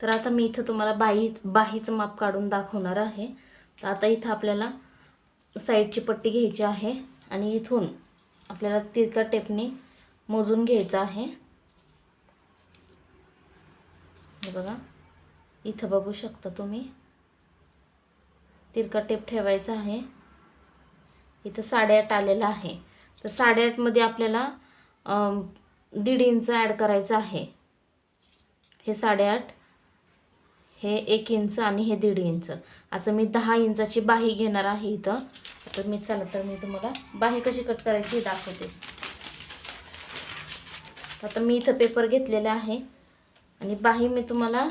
तर आता मी इथं तुम्हाला बाही बाहीचं माप काढून दाखवणार आहे. तर आता इथं आपल्याला साईडची पट्टी घ्यायची आहे आणि इथून आपल्याला तिरका टेपने मोजून घ्यायचं आहे. हे बघा. इथं बघू शकता तुम्ही. तिरका टेप ठेवायचा आहे. इथं साडेआठ आलेला आहे. तर साडेआठमध्ये आपल्याला दीड इंच ॲड करायचं आहे. हे साडेआठ. हे एक इंच आणि हे दीड इंच. असं मी दहा इंचाची बाही घेणार आहे इथं. तर मी चला तर मी तुम्हाला बाही कशी कट करायची हे दाखवते. आता मी इथं पेपर घेतलेला आहे. आणि बाही मी तुम्हाला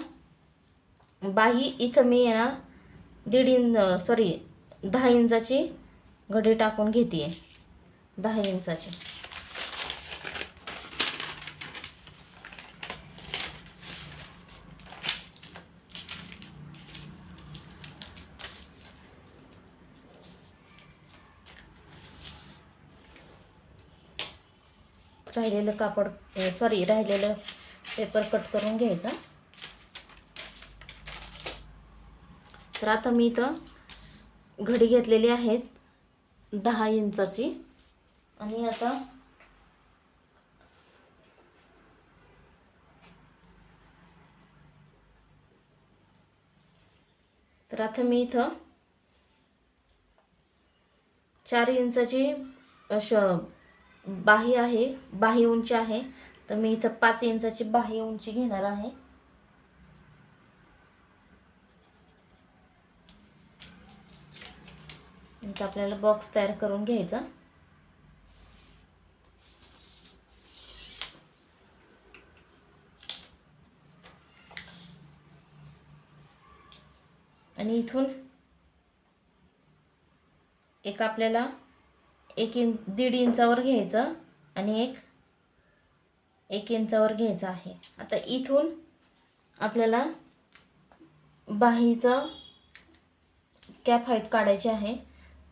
बाही इथं मी ना दीड इंच सॉरी दहा इंचाची घडी टाकून घेते आहे दहा इंचाची. राहिलेलं कापड सॉरी राहिलेलं पेपर कट करून घ्यायचा. तर आता मी इथं घडी घेतलेली आहेत दहा इंचाची. आणि आता तर आता मी इथं चार इंचाची अश बाही आहे बाही उंची आहे. तर मी इथं पाच इंचाची बाही उंची घेणार आहे. इथं आपल्याला बॉक्स तयार करून घ्यायचा. आणि इथून एक आपल्याला एक इंच दीड इंचावर घ्यायचं आणि एक एक इंचावर घ्यायचं आहे. आता इथून आपल्याला बाहीचं कॅप हाईट काढायची आहे.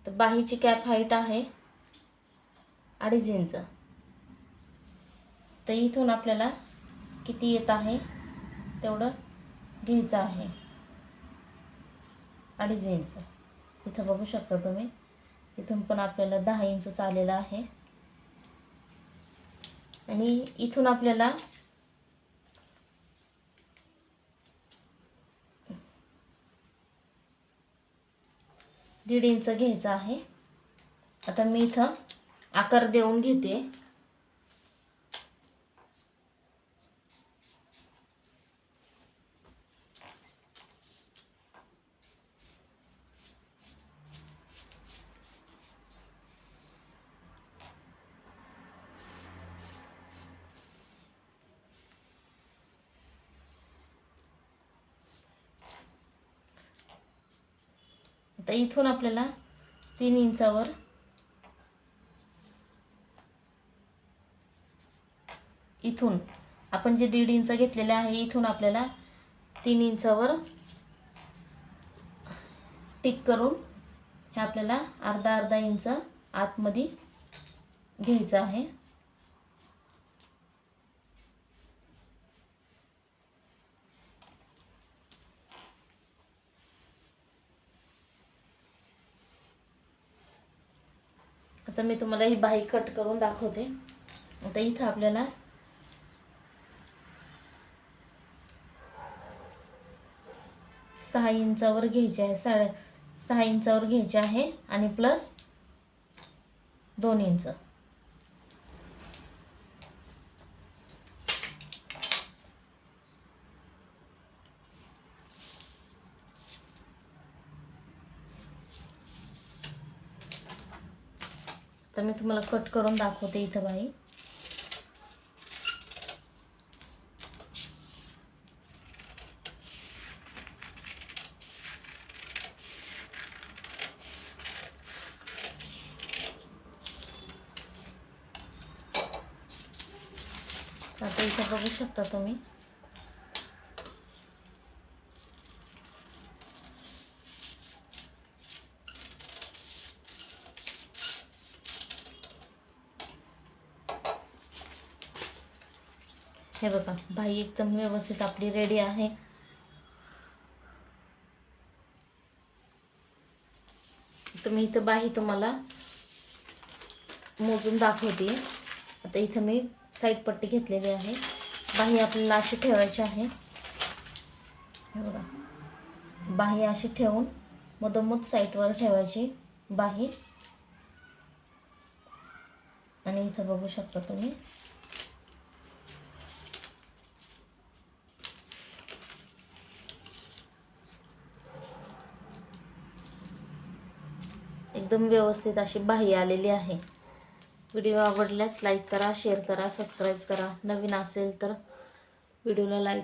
तर बाहीची कॅप हाईट आहे अडीच इंच. तर इथून आपल्याला किती येत आहे तेवढं घ्यायचं आहे. अडीच इंच. इथं बघू शकता तुम्ही. इथून पण आपल्याला दहा इंच आलेलं आहे. आणि इथून आपल्याला दीड इंच घ्यायचं आहे. आता मी इथं आकार देऊन घेते. आता इथून आपल्याला तीन इंचावर इथून आपण जे दीड इंच घेतलेले आहे इथून आपल्याला तीन इंचावर टिक करून हे आपल्याला अर्धा अर्धा इंच आतमध्ये घ्यायचं आहे. तर मी तुम्हाला ही बाही कट करून दाखवते. आता इथं आपल्याला सहा इंचावर घ्यायचे आहे साडे सहा इंचावर घ्यायचे आहे आणि प्लस दोन इंच. तर मी तुम्हाला कट करून दाखवते इथं बाई. आता इथं बघू शकता तुम्ही. हे बघा भाई एकदम व्यवस्थित आपली रेडी आहे. तुम्ही इथं बाही तुम्हाला मोजून दाखवते. आता इथं मी साईड पट्टी घेतलेली आहे. बाही आपल्याला अशी ठेवायची आहे. हे बघा बाही अशी ठेवून मधोमध साईडवर ठेवायची बाही आणि इथं बघू शकता तुम्ही. एकदम व्यवस्थित अशी बाही आलेली आहे. व्हिडिओ आवडल्यास लाईक करा शेअर करा सबस्क्राईब करा. नवीन असेल तर व्हिडिओला लाईक